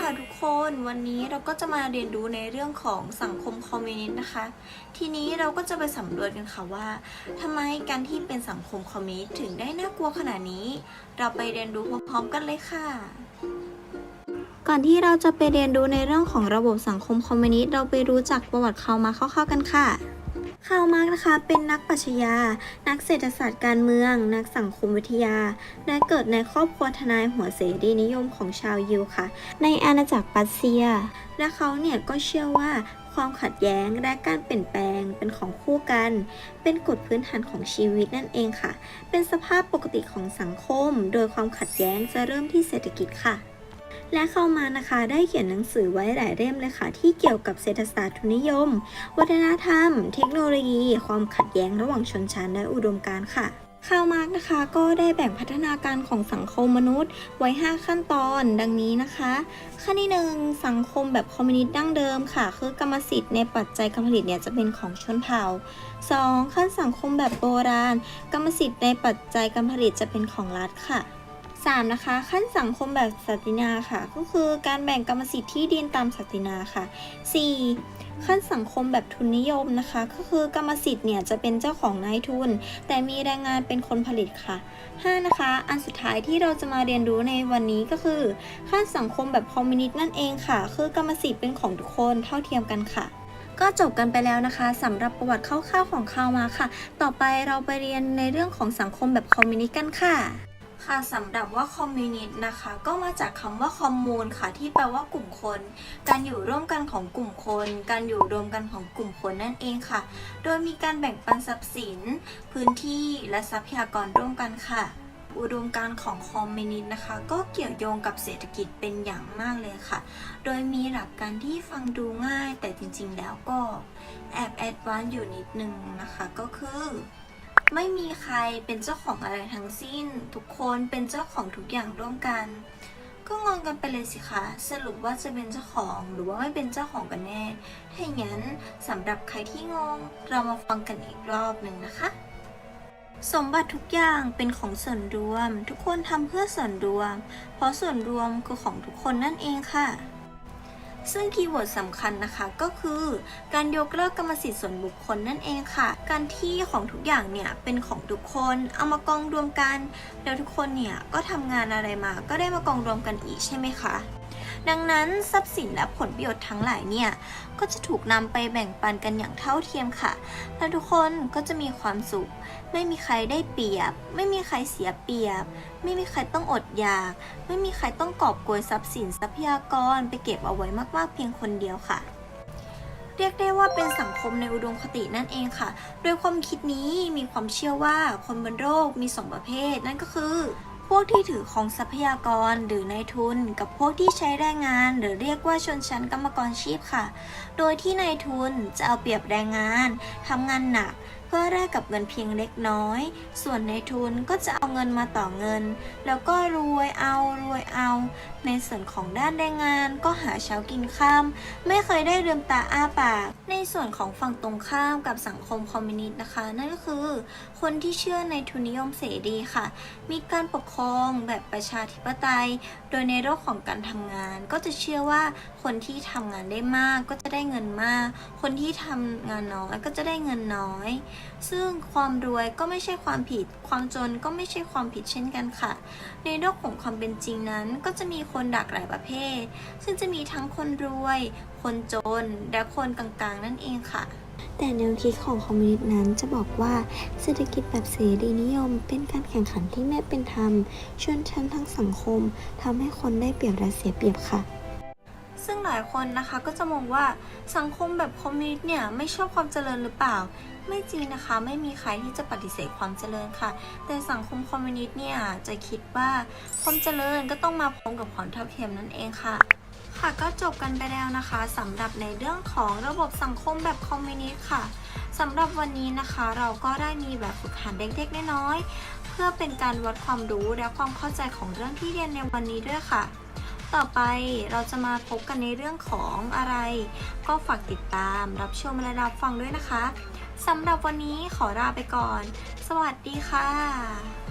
ค่ะทุกคนวันนี้เราก็จะมาเรียนรู้ในเรื่องของสังคมคอมมิวนิสต์นะคะ ทีนี้เราก็จะไปสำรวจกันค่ะว่าทำไมการที่เป็นสังคมคอมมิวนิสต์ถึงได้น่ากลัวขนาดนี้ เราไปเรียนรู้พร้อมๆกันเลยค่ะ ก่อนที่เราจะไปเรียนรู้ในเรื่องของระบบสังคมคอมมิวนิสต์เราไปรู้จักประวัติเขามาคร่าวๆกันค่ะ คาร์ลมาร์กนะคะ เป็นนักปรัชญา นักเศรษฐศาสตร์การเมือง นักสังคมวิทยา และเกิดในครอบครัวทนายหัวเสรีนิยมของชาวยิวค่ะ ในอาณาจักรปัสเซีย และเขาเนี่ยก็เชื่อว่าความขัดแย้งและการเปลี่ยนแปลงเป็นของคู่กัน เป็นกฎพื้นฐานของชีวิตนั่นเองค่ะ เป็นสภาพปกติของสังคม โดยความขัดแย้งจะเริ่มที่เศรษฐกิจค่ะ และเข้ามานะคะได้เขียนหนังสือไว้หลายเล่มเลยค่ะ ที่เกี่ยวกับเศรษฐศาสตร์ทุนนิยม วัฒนธรรม เทคโนโลยี ความขัดแย้งระหว่างชนชั้นและอุดมการณ์ค่ะคาร์มาร์กนะคะก็ได้แบ่งพัฒนาการของสังคมมนุษย์ ไว้ 5 ขั้นตอนดังนี้นะคะ ขั้นที่ 1 สังคมแบบคอมมิวนิสต์ดั้งเดิมค่ะ คือกรรมสิทธิ์ในปัจจัยการผลิตเนี่ยจะเป็นของชนเผ่า 2. ขั้นสังคมแบบโบราณ กรรมสิทธิ์ในปัจจัยการผลิตจะเป็นของรัฐค่ะ 3. นะคะ ขั้นสังคมแบบศักดินาค่ะ ก็คือการแบ่งกรรมสิทธิ์ที่ดินตามศักดินาค่ะ 4. ขั้นสังคมแบบทุนนิยมนะคะ ก็คือกรรมสิทธิ์เนี่ยจะเป็นเจ้าของนายทุน แต่มีแรงงานเป็นคนผลิตค่ะ 5. นะคะ อันสุดท้ายที่เราจะมาเรียนรู้ในวันนี้ก็คือ ขั้นสังคมแบบคอมมิวนิสต์นั่นเองค่ะ คือกรรมสิทธิ์เป็นของทุกคนเท่าเทียมกันค่ะก็จบกันไปแล้วนะคะสำหรับประวัติคร่าวๆของคาวมาค่ะ ต่อไปเราไปเรียนในเรื่องของสังคมแบบคอมมิวนิสต์กันค่ะ ค่ะสำหรับว่าคอมมิวนิสต์นะคะ ก็มาจากคำว่าคอมมูนค่ะ ที่แปลว่ากลุ่มคน การอยู่ร่วมกันของกลุ่มคน การอยู่รวมกันของกลุ่มคนนั่นเองค่ะ โดยมีการแบ่งปันทรัพย์สิน พื้นที่และทรัพยากรร่วมกันค่ะ อุดมการของคอมมิวนิสต์นะคะ ก็เกี่ยวโยงกับเศรษฐกิจเป็นอย่างมากเลยค่ะ โดยมีหลักการที่ฟังดูง่าย แต่จริงๆแล้วก็แอบแอดวานซ์อยู่นิดนึงนะคะก็คือ ไม่มีใครเป็นเจ้าของอะไรทั้งสิ้น ทุกคนเป็นเจ้าของทุกอย่างร่วมกัน ก็งงกันไปเลยสิคะสรุปว่าจะเป็นเจ้าของหรือว่าไม่เป็นเจ้าของกันแน่ถ้าอย่างนั้นสำหรับใครที่งงเรามาฟังกันอีกรอบหนึ่งนะคะ สมบัติทุกอย่างเป็นของส่วนรวม ทุกคนทำเพื่อส่วนรวม เพราะส่วนรวมคือของทุกคนนั่นเองค่ะ ซึ่งคีย์เวิร์ดสำคัญนะคะก็คือการยกเลิกกรรมสิทธิ์ส่วนบุคคลนั่นเองค่ะ การที่ของทุกอย่างเนี่ยเป็นของทุกคนเอามากองรวมกัน แล้วทุกคนเนี่ยก็ทำงานอะไรมาก็ได้มากองรวมกันอีกใช่ไหมคะ ดังนั้นทรัพย์สินและผลประโยชน์ทั้งหลายเนี่ย ก็จะถูกนำไปแบ่งปันกันอย่างเท่าเทียมค่ะ และทุกคนก็จะมีความสุข ไม่มีใครได้เปรียบ ไม่มีใครเสียเปรียบ ไม่มีใครต้องอดอยาก ไม่มีใครต้องกอบโกยทรัพย์สินทรัพยากรไปเก็บเอาไว้มากๆเพียงคนเดียวค่ะเรียกได้ว่าเป็นสังคมในอุดมคตินั่นเองค่ะ โดยความคิดนี้มีความเชื่อว่าคนบนโลกมีสองประเภท นั่นก็คือ พวกที่ถือของทรัพยากรหรือนายทุน กับพวกที่ใช้แรงงาน หรือเรียกว่าชนชั้นกรรมกรชีพค่ะ โดยที่นายทุนจะเอาเปรียบแรงงานทำงานหนัก เพื่อแลกกับเงินเพียงเล็กน้อย ส่วนในทุนก็จะเอาเงินมาต่อเงิน แล้วก็รวยเอารวยเอา ในส่วนของด้านแรงงานก็หาเช้ากินข้าม ไม่เคยได้เรืมตาอ้าปาก ในส่วนของฝั่งตรงข้ามกับสังคมคอมมิวนิสต์นะคะ นั่นก็คือ คนที่เชื่อในทุนนิยมเสรีค่ะ มีการปกครองแบบประชาธิปไตย โดยในโลกของการทำงานก็จะเชื่อว่าคนที่ทำงานได้มากก็จะได้เงินมาก คนที่ทำงานน้อยก็จะได้เงินน้อย ซึ่งความรวยก็ไม่ใช่ความผิด ความจนก็ไม่ใช่ความผิดเช่นกันค่ะ ในโลกของความเป็นจริงนั้นก็จะมีคนหลากหลายประเภท ซึ่งจะมีทั้งคนรวย คนจนและคนกลางๆ นั่นเองค่ะ แต่แนวคิดของคอมมิวนิสต์นั้นจะบอกว่าเศรษฐกิจแบบเสรีนิยม เป็นการแข่งขันที่ไม่เป็นธรรมชนชั้นทั้งสังคมทำให้คนได้เปรียบและเสียเปรียบค่ะซึ่งหลายคนนะคะก็จะมองว่าสังคมแบบคอมมิวนิสต์เนี่ยไม่ชอบความเจริญหรือเปล่า ไม่จริงนะคะ ไม่มีใครที่จะปฏิเสธความเจริญค่ะ แต่สังคมคอมมิวนิสต์เนี่ยจะคิดว่าความเจริญก็ต้องมาพร้อมกับความเท่าเทียมนั่นเองค่ะ ค่ะก็จบกันไปแล้วนะคะสำหรับในเรื่องของระบบสังคมแบบคอมมิวนิสต์ค่ะสำหรับวันนี้นะคะเราก็ได้มีแบบฝึกหัดเล็กๆน้อยๆเพื่อเป็นการวัดความรู้และความเข้าใจของเรื่องที่เรียนในวันนี้ด้วยค่ะ ต่อไปเราจะมาพบกันในเรื่องของอะไร ก็ฝากติดตามรับชมและรับฟังด้วยนะคะสำหรับวันนี้ขอลาไปก่อน สวัสดีค่ะ